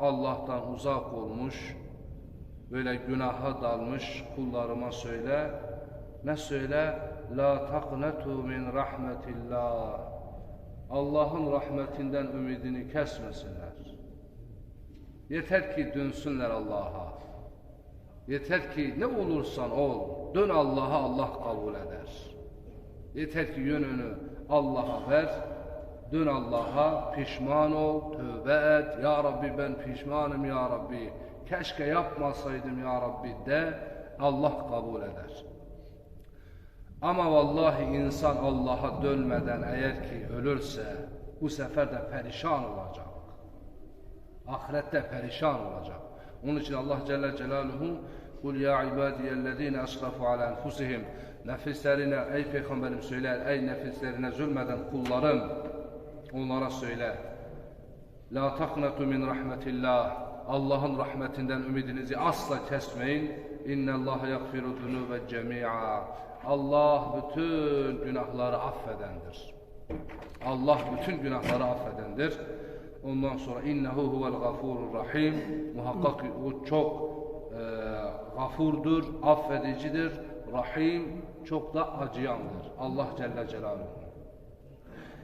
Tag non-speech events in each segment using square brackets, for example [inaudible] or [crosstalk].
Allah'tan uzak olmuş, böyle günaha dalmış kullarıma söyle. Ne söyle? La taqnatu min rahmetillah. Allah'ın rahmetinden ümidini kesmesinler. Yeter ki dönsünler Allah'a. Yeter ki ne olursan ol, dön Allah'a Allah kabul eder. Yeter ki yönünü Allah'a ver, dön Allah'a, pişman ol, tövbe et. Ya Rabbi ben pişmanım ya Rabbi. Keşke yapmasaydım ya Rabbi de Allah kabul eder. Ama vallahi insan Allah'a dönmeden eğer ki ölürse bu sefer de perişan olacak. Ahirette perişan olacak. Onun için Allah Celle Celaluhu Kul ya ibadiyellezine esrafu ala enfusihim Nefislerine ey peygamberim söyle ey nefislerine zulmeden kullarım onlara söyle La taknatu min rahmetillah Allah'ın rahmetinden ümidinizi asla kesmeyin. İnne Allah yaghfiru zunube cemi'a. Allah bütün günahları affedendir. Allah bütün günahları affedendir. Ondan sonra innehu huvel gafurur rahim. Muhakkak o çok e, gafurdur, affedicidir. Rahim çok da acıyandır. Allah Celle Celaluhu.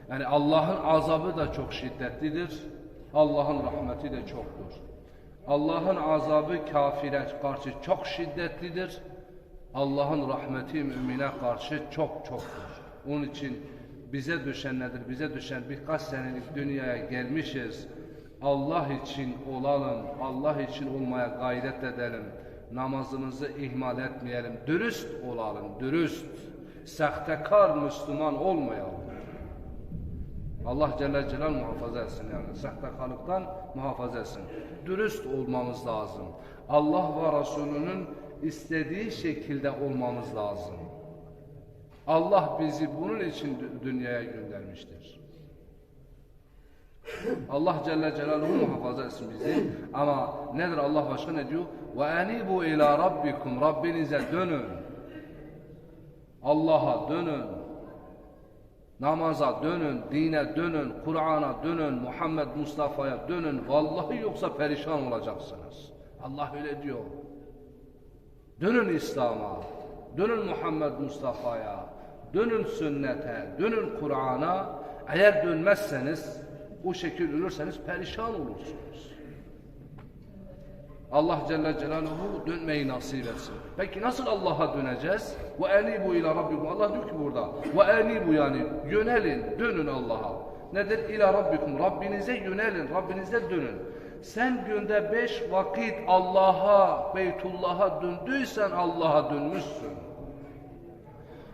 Yani Allah'ın azabı da çok şiddetlidir. Allah'ın rahmeti de çoktur. Allah'ın azabı kafire karşı çok şiddetlidir. Allah'ın rahmeti mümine karşı çok çoktur. Onun için bize düşen nedir? Bize düşen birkaç senelik dünyaya gelmişiz. Allah için olalım, Allah için olmaya gayret edelim. Namazımızı ihmal etmeyelim. Dürüst olalım, dürüst. Sahtekar Müslüman olmayalım. Allah Celle Celal muhafaza etsin yani. Sahtekalıktan muhafaza etsin. Dürüst olmamız lazım. Allah ve Resulünün istediği şekilde olmamız lazım. Allah bizi bunun için dü- dünyaya göndermiştir. Allah Celle Celaluhu muhafaza etsin bizi. Ama nedir Allah başka ne diyor? Enibu ila rabbikum. Rabbinize dönün. Allah'a dönün. Namaza dönün, dine dönün, Kur'an'a dönün, Muhammed Mustafa'ya dönün. Vallahi yoksa perişan olacaksınız. Allah öyle diyor. Dönün İslam'a, dönün Muhammed Mustafa'ya, dönün sünnete, dönün Kur'an'a. Eğer dönmezseniz, o şekil ölürseniz perişan olursunuz. Allah Celle Celaluhu dönmeyi nasip etsin. Peki nasıl Allah'a döneceğiz? Ve enibu ila rabbikum. Allah diyor ki burada. Ve enibu yani yönelin, dönün Allah'a. Nedir? İla rabbikum. Rabbinize yönelin, Rabbinize dönün. Sen günde beş vakit Allah'a, Beytullah'a döndüysen Allah'a dönmüşsün.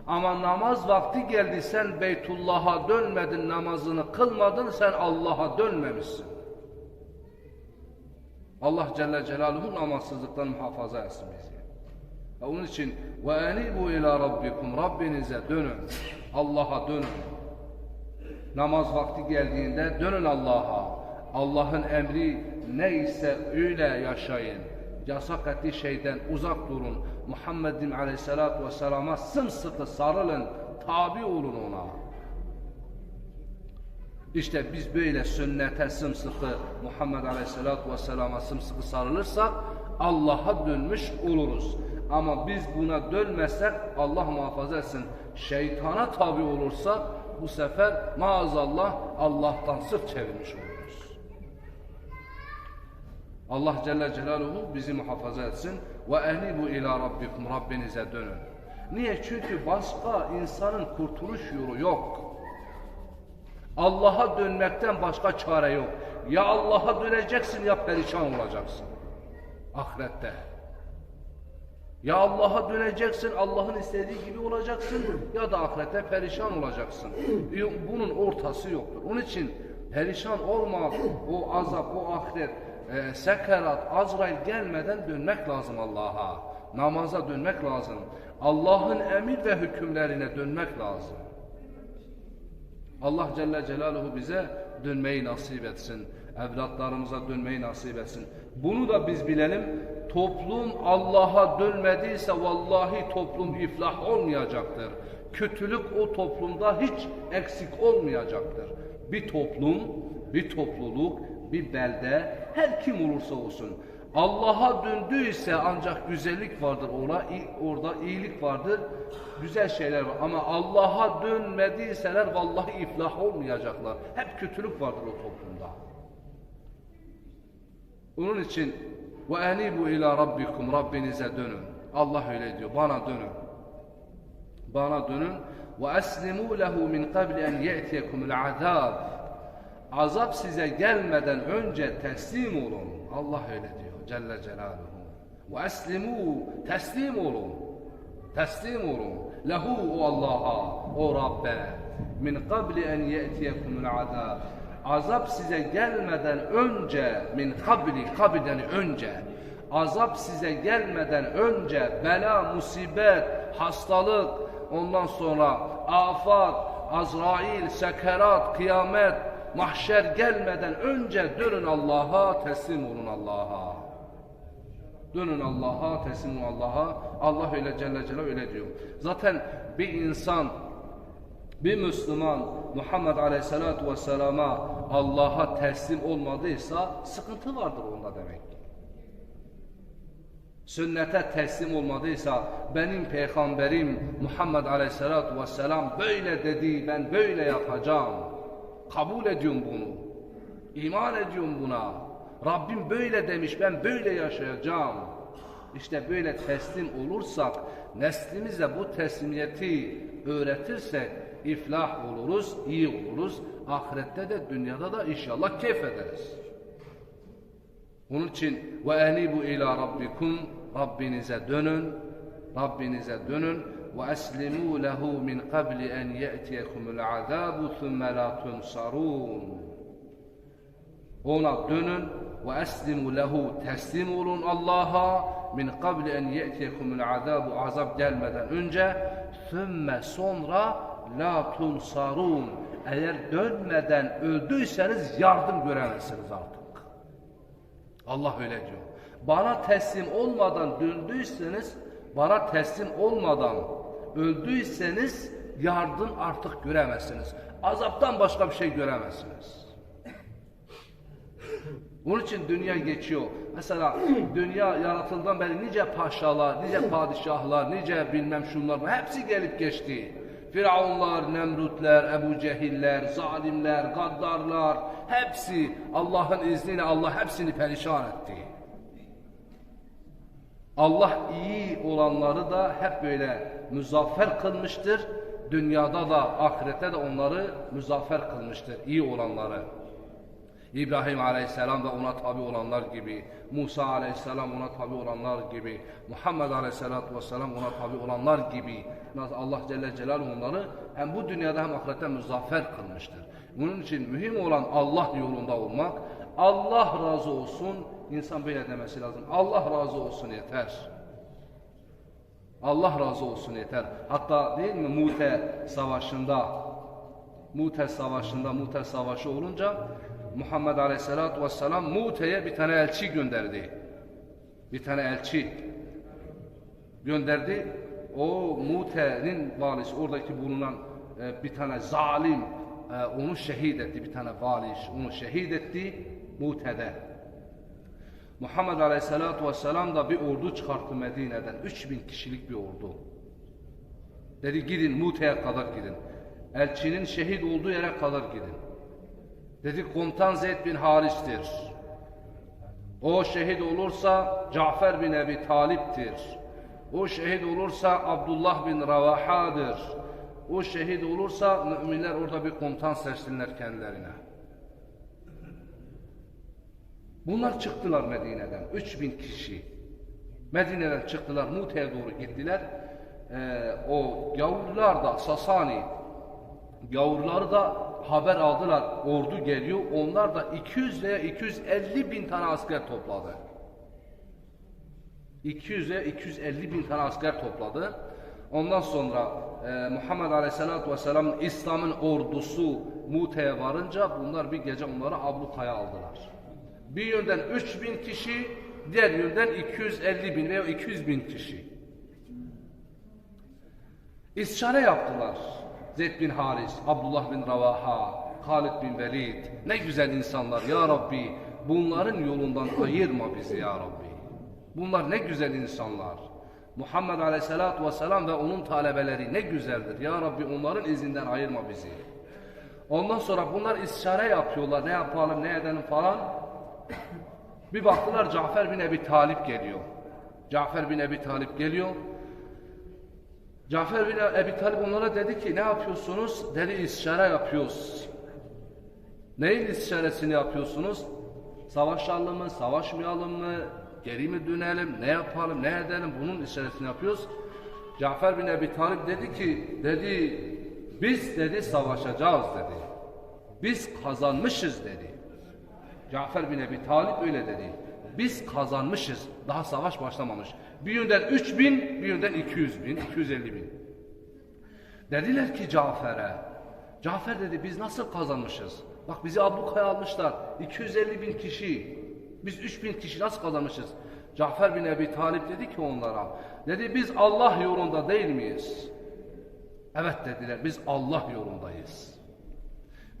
Ama namaz vakti geldi sen Beytullah'a dönmedin, namazını kılmadın, sen Allah'a dönmemişsin. Allah Celle Celaluhu namazsızlıktan muhafaza etsin bizi. Ve onun için enibu ila rabbikum Rabbinize dönün. Allah'a dönün. Namaz vakti geldiğinde dönün Allah'a. Allah'ın emri neyse öyle yaşayın. Yasak ettiği şeyden uzak durun. Muhammed'in aleyhissalatu vesselama sımsıkı sarılın. Tabi olun ona. İşte biz böyle sünnete sımsıkı Muhammed Aleyhisselatü Vesselam'a sımsıkı sarılırsak Allah'a dönmüş oluruz. Ama biz buna dönmezsek Allah muhafaza etsin şeytana tabi olursak bu sefer maazallah Allah'tan sırt çevirmiş oluruz. Allah Celle Celaluhu bizi muhafaza etsin. Ve enibu ila rabbikum Rabbinize dönün. Niye? Çünkü başka insanın kurtuluş yolu yok. Allah'a dönmekten başka çare yok. Ya Allah'a döneceksin ya perişan olacaksın. Ahirette. Ya Allah'a döneceksin, Allah'ın istediği gibi olacaksın ya da ahirette perişan olacaksın. [clears throat] Bunun ortası yoktur. Onun için perişan olmak, o azap, o ahiret, e, sekerat, Azrail gelmeden dönmek lazım Allah'a. Namaza dönmek lazım. Allah'ın emir ve hükümlerine dönmek lazım. Allah Celle Celaluhu bize dönmeyi nasip etsin. Evlatlarımıza dönmeyi nasip etsin. Bunu da biz bilelim. Toplum Allah'a dönmediyse vallahi toplum iflah olmayacaktır. Kötülük o toplumda hiç eksik olmayacaktır. Bir toplum, bir topluluk bir belde her kim olursa olsun Allah'a döndüyse ancak güzellik vardır orada, orada iyilik vardır, güzel şeyler var. Ama Allah'a dönmediyseler vallahi iflah olmayacaklar. Hep kötülük vardır o toplumda. Onun için ve enibu ila rabbikum Rabbinize dönün. Allah öyle diyor. Bana dönün. Bana dönün. Ve eslimu lehu min qabli en ye'tiyekumul azab. Azap size gelmeden önce teslim olun. Allah öyle diyor. Celle Celaluhu. Ve eslimu teslim olun. Teslim olun. Lehu o Allah'a, o Rabbe. Min qabli en ye'tiyekumul azab. Azap size gelmeden önce min kabli kabilden önce azap size gelmeden önce bela, musibet, hastalık, ondan sonra afat, Azrail, sekerat, kıyamet, mahşer gelmeden önce dönün Allah'a, teslim olun Allah'a. Dönün Allah'a, teslim Allah'a. Allah öyle Celle Celaluhu öyle diyor. Zaten bir insan bir Müslüman Muhammed Aleyhisselatü Vesselam'a Allah'a teslim olmadıysa sıkıntı vardır onda demek. Sünnete teslim olmadıysa benim peygamberim Muhammed Aleyhisselatü Vesselam böyle dedi ben böyle yapacağım. Kabul ediyorum bunu. İman ediyorum buna. Rabbim böyle demiş ben böyle yaşayacağım. İşte böyle teslim olursak neslimize bu teslimiyeti öğretirsek iflah oluruz, iyi oluruz. Ahirette de dünyada da inşallah keyif ederiz. Onun için ve enibu ila rabbikum Rabbinize dönün. Rabbinize dönün ve eslimu lehu min qabli en ye'tiyekumul azabu thumme la tunsarun. Ona dönün eslimu lehu teslim olun Allah'a min qabli en ye'tiyekumul azabu azap gelmeden önce thumme sonra la tunsarun. Eğer dönmeden öldüyseniz yardım göremezsiniz artık. Allah öyle diyor. Bana teslim olmadan döndüyseniz, bana teslim olmadan öldüyseniz yardım artık göremezsiniz. Azaptan başka bir şey göremezsiniz. Bunun için dünya geçiyor. Mesela dünya yaratıldığından beri nice paşalar, nice padişahlar, nice bilmem şunlar hepsi gelip geçti. Firavunlar, Nemrutler, Ebu Cehiller, zalimler, gaddarlar hepsi Allah'ın izniyle Allah hepsini perişan etti. Allah iyi olanları da hep böyle muzaffer kılmıştır. Dünyada da ahirette de onları muzaffer kılmıştır. iyi olanları. İbrahim Aleyhisselam ve ona tabi olanlar gibi, Musa Aleyhisselam ona tabi olanlar gibi, Muhammed Aleyhisselatü Vesselam ona tabi olanlar gibi Allah Celle Celaluhu onları hem bu dünyada hem ahirette muzaffer kılmıştır. Bunun için mühim olan Allah yolunda olmak, Allah razı olsun, insan böyle demesi lazım. Allah razı olsun yeter. Allah razı olsun yeter. Hatta değil mi Mute Savaşı'nda, Mute Savaşı'nda, Mute Savaşı olunca Muhammed Aleyhisselatü Vesselam Mute'ye bir tane elçi gönderdi. Bir tane elçi gönderdi. O Mute'nin valisi, oradaki bulunan e, bir tane zalim e, onu şehit etti. Bir tane vali onu şehit etti Mute'de. Muhammed Aleyhisselatü Vesselam da bir ordu çıkarttı Medine'den. 3000 kişilik bir ordu. Dedi gidin Mute'ye kadar gidin. Elçinin şehit olduğu yere kadar gidin. Dedi komutan Zeyd bin Haris'tir. O şehit olursa Cafer bin Ebi Talip'tir. O şehit olursa Abdullah bin Ravaha'dır. O şehit olursa müminler orada bir komutan seçsinler kendilerine. Bunlar çıktılar Medine'den. 3000 kişi. Medine'den çıktılar. Mute'ye doğru gittiler. Ee, o gavurlar da Sasani gavurları da haber aldılar. Ordu geliyor. Onlar da 200 veya 250 bin tane asker topladı. 200 veya 250 bin tane asker topladı. Ondan sonra e, Muhammed Aleyhisselatü Vesselam'ın İslam'ın ordusu Mute'ye varınca bunlar bir gece onları ablukaya aldılar. Bir yönden 3000 kişi, diğer yönden 250 bin veya 200 bin kişi. İstişare yaptılar. Zeyd bin Haris, Abdullah bin Ravaha, Halid bin Velid. Ne güzel insanlar ya Rabbi. Bunların yolundan ayırma bizi ya Rabbi. Bunlar ne güzel insanlar. Muhammed Aleyhisselatü Vesselam ve onun talebeleri ne güzeldir. Ya Rabbi onların izinden ayırma bizi. Ondan sonra bunlar istişare yapıyorlar. Ne yapalım, ne edelim falan. Bir baktılar Cafer bin Ebi Talip geliyor. Cafer bin Ebi Talip geliyor. Cafer bin Ebi Talip onlara dedi ki ne yapıyorsunuz? Dedi istişare yapıyoruz. Neyin istişaresini yapıyorsunuz? Savaşalım mı, savaşmayalım mı, geri mi dönelim, ne yapalım, ne edelim bunun istişaresini yapıyoruz. Cafer bin Ebi Talip dedi ki, dedi biz dedi savaşacağız dedi. Biz kazanmışız dedi. Cafer bin Ebi Talip öyle dedi. Biz kazanmışız. Daha savaş başlamamış. Bir yönden 3 bin, bir yönden 200 bin, 250 bin. Dediler ki Cafer'e, Cafer dedi biz nasıl kazanmışız? Bak bizi ablukaya almışlar. 250 bin kişi. Biz 3 bin kişi nasıl kazanmışız? Cafer bin Ebi Talip dedi ki onlara, dedi biz Allah yolunda değil miyiz? Evet dediler biz Allah yolundayız.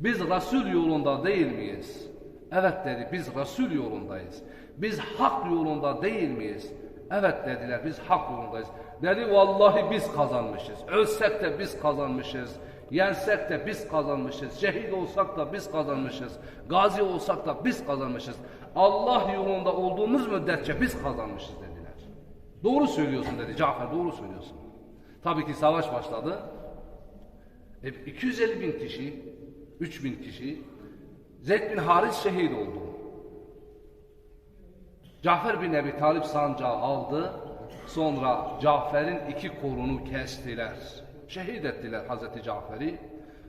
Biz Resul yolunda değil miyiz? Evet dedi biz Resul yolundayız. Biz hak yolunda değil miyiz? Evet dediler biz hak yolundayız. Dedi vallahi biz kazanmışız. Ölsek de biz kazanmışız. Yensek de biz kazanmışız. Şehit olsak da biz kazanmışız. Gazi olsak da biz kazanmışız. Allah yolunda olduğumuz müddetçe biz kazanmışız dediler. Doğru söylüyorsun dedi Cafer doğru söylüyorsun. Tabii ki savaş başladı. E, 250 bin kişi, 3 bin kişi Zeyd bin Haris şehit oldu. Cafer bin Ebi Talip sancağı aldı. Sonra Cafer'in iki kolunu kestiler. Şehit ettiler Hazreti Cafer'i.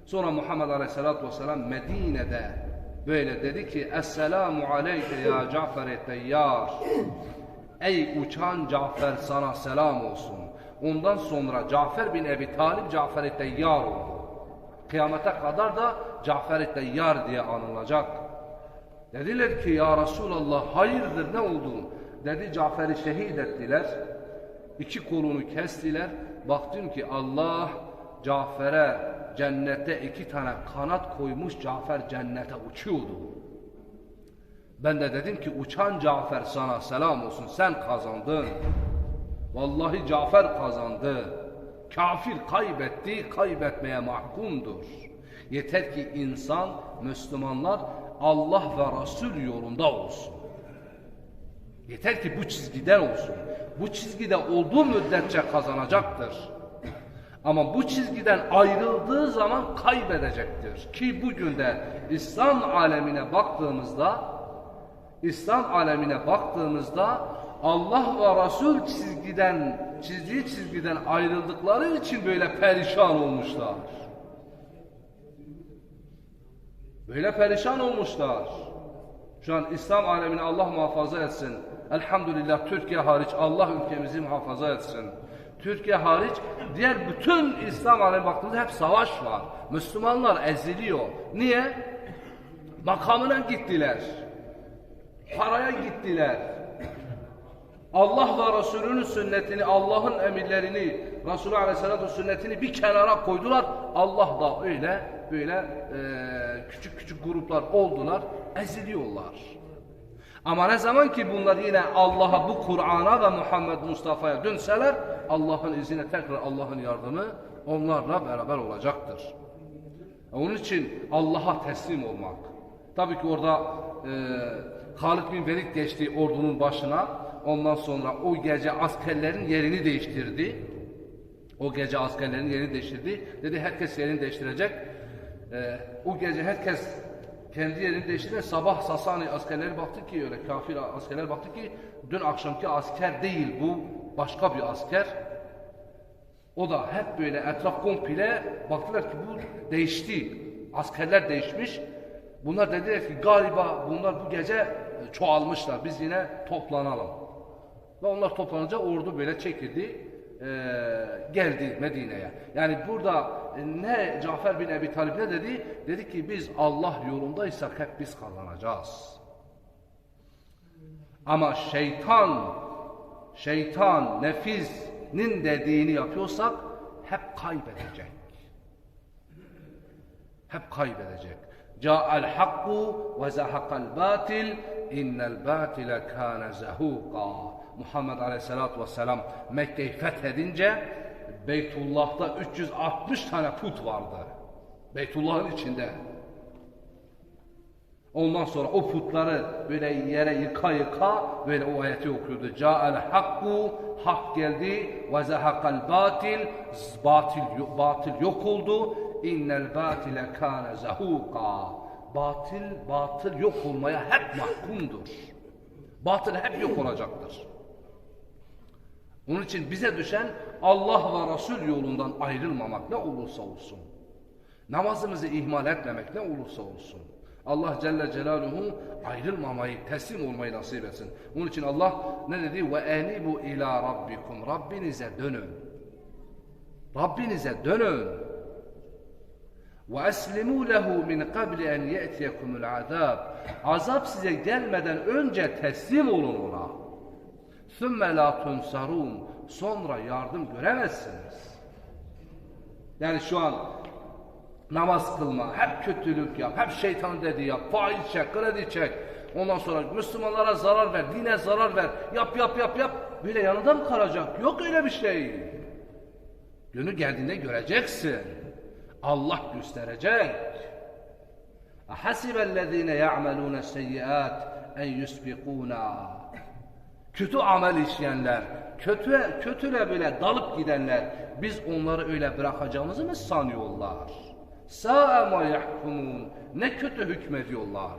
Sonra Muhammed Aleyhisselatü Vesselam Medine'de böyle dedi ki Esselamu aleyke ya Cafer-i Teyyar. Ey uçan Cafer sana selam olsun. Ondan sonra Cafer bin Ebi Talip Cafer-i Teyyar oldu. Kıyamete kadar da Cafer-i Teyyar diye anılacak. Dediler ki ya Resulallah hayırdır ne oldu? Dedi Cafer'i şehit ettiler. İki kolunu kestiler. Baktım ki Allah Cafer'e cennette iki tane kanat koymuş Cafer cennete uçuyordu. Ben de dedim ki uçan Cafer sana selam olsun sen kazandın. Vallahi Cafer kazandı. Kafir kaybetti, kaybetmeye mahkumdur. Yeter ki insan, Müslümanlar Allah ve Resul yolunda olsun. Yeter ki bu çizgiden olsun. Bu çizgide olduğu müddetçe kazanacaktır. Ama bu çizgiden ayrıldığı zaman kaybedecektir. Ki bugün de İslam alemine baktığımızda İslam alemine baktığımızda Allah ve Resul çizgiden çizdiği çizgiden ayrıldıkları için böyle perişan olmuşlar. Böyle perişan olmuşlar. Şu an İslam alemini Allah muhafaza etsin. Elhamdülillah Türkiye hariç Allah ülkemizi muhafaza etsin. Türkiye hariç diğer bütün İslam alemi baktığımızda hep savaş var. Müslümanlar eziliyor. Niye? Makamına gittiler. Paraya gittiler. Allah ve Resulünün sünnetini, Allah'ın emirlerini, Resulü Aleyhisselatü sünnetini bir kenara koydular. Allah da öyle böyle e, küçük küçük gruplar oldular, eziliyorlar. Ama ne zaman ki bunlar yine Allah'a, bu Kur'an'a ve Muhammed Mustafa'ya dönseler, Allah'ın izniyle tekrar Allah'ın yardımı onlarla beraber olacaktır. Onun için Allah'a teslim olmak. Tabii ki orada e, Halid bin Velid geçti ordunun başına. Ondan sonra o gece askerlerin yerini değiştirdi. O gece askerlerin yerini değiştirdi. Dedi herkes yerini değiştirecek. Ee, o gece herkes kendi yerini değiştirdi. Sabah Sasani askerleri baktı ki öyle kafir askerler baktı ki dün akşamki asker değil bu başka bir asker. O da hep böyle etraf komple baktılar ki bu değişti. Askerler değişmiş. Bunlar dediler ki galiba bunlar bu gece çoğalmışlar. Biz yine toplanalım. Ve onlar toplanınca ordu böyle çekildi. e, geldi Medine'ye. Yani burada e, ne Cafer bin Ebi Talib ne dedi? Dedi ki biz Allah yolundaysak hep biz kazanacağız. Ama şeytan, şeytan, nefisnin dediğini yapıyorsak hep kaybedecek. Hep kaybedecek. Ca'al hakku ve zahakal batil innel batile kâne zahuka. Muhammed Aleyhisselatü Vesselam Mekke'yi fethedince Beytullah'ta 360 tane put vardı. Beytullah'ın içinde. Ondan sonra o putları böyle yere yıka yıka böyle o ayeti okuyordu. Ca'al hakku hak geldi ve zahakal batil batil batil yok oldu. İnnel batile kana zahuka. Batil batıl yok olmaya hep mahkumdur. Batıl hep yok olacaktır. Onun için bize düşen Allah ve Resul yolundan ayrılmamak ne olursa olsun. Namazımızı ihmal etmemek ne olursa olsun. Allah Celle Celaluhu ayrılmamayı, teslim olmayı nasip etsin. Onun için Allah ne dedi? Enibu ila rabbikum. Rabbinize dönün. Rabbinize dönün. Eslimu lehu min qabli en ye'tiyekumul azab. Azap size gelmeden önce teslim olun ona. Sümme la tunsarun. Sonra yardım göremezsiniz. Yani şu an namaz kılma, hep kötülük yap, hep şeytan dediği yap, faiz çek, kredi çek. Ondan sonra Müslümanlara zarar ver, dine zarar ver, yap yap yap yap. Böyle yanında mı kalacak? Yok öyle bir şey. Günü geldiğinde göreceksin. Allah gösterecek. Hasibellezine ya'malun seyyiat en yusbikuna. Kötü amel işleyenler, kötü kötüle böyle dalıp gidenler biz onları öyle bırakacağımızı mı sanıyorlar? Sa'a ma yahkumun. Ne kötü hükmediyorlar.